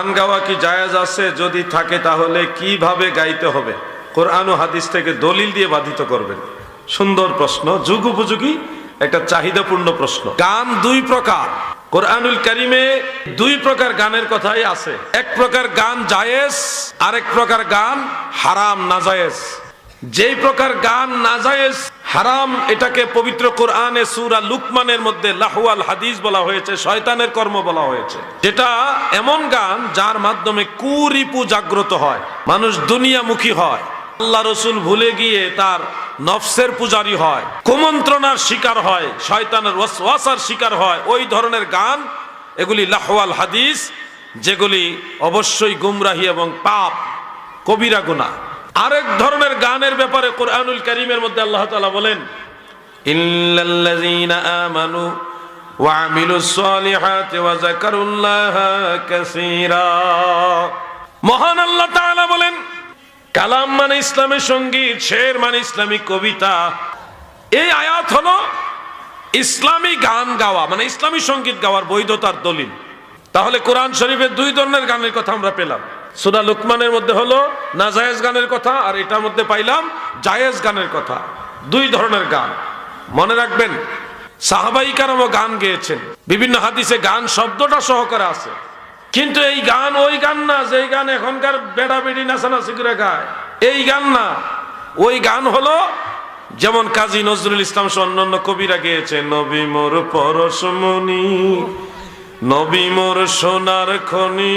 গান গাওয়া কি জায়েজ আছে? যদি থাকে তাহলে কীভাবে গাইতে হবে? কোরআন ও হাদিস থেকে দলিল দিয়ে বাধিত করবেন। সুন্দর প্রশ্ন যুগ উপযোগী একটা চাহিদাপূর্ণ প্রশ্ন। গান দুই প্রকার। কোরআনুল কারিমে দুই প্রকার গানের কথাই আছে। এক প্রকার গান জায়েজ, আরেক প্রকার গান হারাম, নাজায়েজ। যেই প্রকার গান নাজায়েজ হারাম, এটাকে পবিত্র কোরআনে সূরা লুকমানের মধ্যে লাহওয়াল হাদিস বলা হয়েছে, শয়তানের কর্ম বলা হয়েছে। যেটা এমন গান যার মাধ্যমে কুরিপু জাগ্রত হয়, মানুষ দুনিয়ামুখী হয়। আল্লাহ রসুল ভুলে গিয়ে তার নফসের পূজারি হয়, কুমন্ত্রণার শিকার হয়, শয়তানের ওয়াসার শিকার হয়। ওই ধরনের গান, এগুলি লাহওয়াল হাদিস, যেগুলি অবশ্যই গুমরাহি এবং পাপ, কবিরা গুনাহ। আরেক ধরনের গানের ব্যাপারে কোরআনুল করিমের মধ্যে আল্লাহ তালা বলেন ইল্লাল্লাযীনা আমানু ওয়া আমিলুস সালিহাতি ওয়া যাকারুল্লাহা মহান আল্লাহ বলেন, কালাম মানে ইসলামের সংগীত, শের মানে ইসলামী কবিতা। এই আয়াত হলো ইসলামী গান গাওয়া মানে ইসলামী সংগীত গাওয়ার বৈধতার দলিল। তাহলে কোরআন শরীফের দুই ধরনের গানের কথা আমরা পেলাম। সুরা লুকমানের মধ্যে হলো নাজায়েজ গানের কথা, আর এটার মধ্যে পাইলাম জায়েজ গানের কথা। দুই ধরনের গান। মনে রাখবেন, সাহাবাই কারামও গান গেয়েছেন। বিভিন্ন হাদিসে গান শব্দটা সহকারে আছে। কিন্তু এই গান ওই গান না যে গান এখনকার বেড়া বেড়ি নাচানাচি করে গায়। এই গান না। ওই গান হলো, যেমন কাজী নজরুল ইসলাম সহ অন্যান্য কবিরা গেয়েছে নবী মোর পরশমণি, নবী মোর সোনার খনি